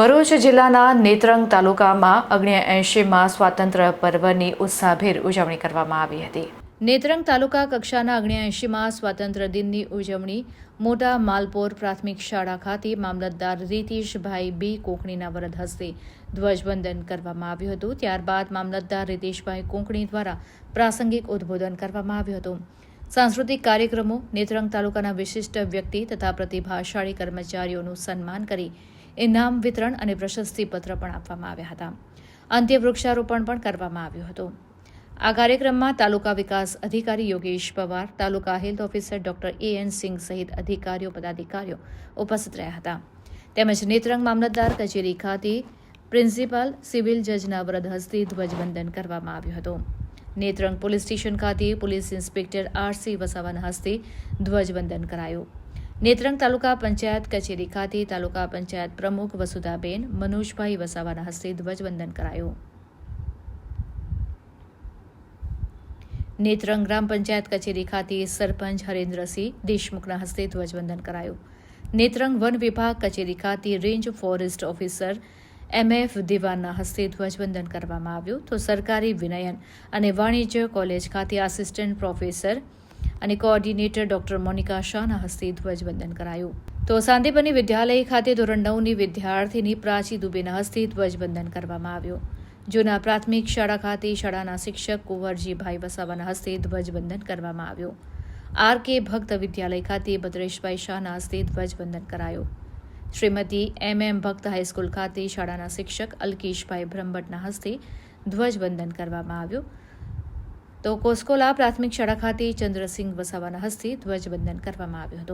ભરૂચ જિલ્લાના નેત્રંગ તાલુકામાં અગ્નિય એંશીમાં સ્વાતંત્ર્ય પર્વની ઉત્સાહભેર ઉજવણી કરવામાં આવી હતી. નેત્રંગ તાલુકા કક્ષાના અગ્નિય એંશીમાં સ્વાતંત્ર્ય દિનની ઉજવણી મોટા માલપોર પ્રાથમિક શાળા ખાતે મામલતદાર રીતિશભાઈ બી કોકણીના વરદ હસ્તે ધ્વજવંદન કરવામાં આવ્યું હતું. ત્યારબાદ મામલતદાર રીતિશભાઈ કોંકણી દ્વારા પ્રાસંગિક ઉદ્બોધન કરવામાં આવ્યું હતું. સાંસ્કૃતિક કાર્યક્રમો નેત્રંગ તાલુકાના વિશિષ્ટ વ્યક્તિ તથા પ્રતિભાશાળી કર્મચારીઓનું સન્માન કરી ઇનામ વિતરણ અને પ્રશસ્તિપત્ર પણ આપવામાં આવ્યા હતા. અંત્ય વૃક્ષારોપણ પણ કરવામાં આવ્યું હતું. આ કાર્યક્રમમાં તાલુકા વિકાસ અધિકારી યોગેશ પવાર, તાલુકા health officer doctor A N Singh સહિત અધિકારીઓ, પદાધિકારીઓ ઉપસ્થિત રહ્યા હતા. તેમજ નેત્રંગ મામલતદાર કચેરી ખાતે પ્રિન્સિપાલ, સિવિલ જજના વ્રત હસ્તે ધ્વજવંદન કરવામાં આવ્યું હતું. નેત્રંગ પોલીસ સ્ટેશન ખાતે પોલીસ ઇન્સ્પેક્ટર આરસી વસાવાના હસ્તે ધ્વજવંદન કરાયું નેત્રંગ તાલુકા પંચાયત કચેરી ખાતે તાલુકા પંચાયત પ્રમુખ વસુધાબેન મનોજભાઈ વસાવાના હસ્તે ધ્વજવંદન કરાયું નેત્રંગ ગ્રામ પંચાયત કચેરી ખાતે સરપંચ હરેન્દ્રસિંહ દેશમુખના હસ્તે ધ્વજવંદન કરાયું નેત્રંગ વન વિભાગ કચેરી ખાતે range forest officer M F દિવાનના હસ્તે ધ્વજવંદન કરવામાં આવ્યું. તો સરકારી વિનયન અને વાણિજ્ય કોલેજ ખાતે આસિસ્ટન્ટ પ્રોફેસર અને કોઓર્ડિનેટર ડોક્ટર મોનિકા શાહના હસ્તે ધ્વજવંદન કરાયું. તો સાંદીપની વિદ્યાલય ખાતે ધોરણ નવની વિદ્યાર્થીની પ્રાચી દુબેના હસ્તે ધ્વજવંદન કરવામાં આવ્યું. જૂના પ્રાથમિક શાળા ખાતે શાળાના શિક્ષક કુંવરજીભાઈ વસાવાના હસ્તે ધ્વજવંદન કરવામાં આવ્યું. આર કે ભક્ત વિદ્યાલય ખાતે ભદ્રેશભાઈ શાહના હસ્તે ધ્વજવંદન કરાયું. શ્રીમતી એમ એમ ભક્ત હાઈસ્કૂલ ખાતે શાળાના શિક્ષક અલ્કેશભાઈ બ્રહ્મભટ્ટના હસ્તે ધ્વજવંદન કરવામાં આવ્યું. તો કોસ્કોલા પ્રાથમિક શાળા ખાતે ચંદ્રસિંહ વસાવાના હસ્તે ધ્વજવંદન કરવામાં આવ્યું હતું.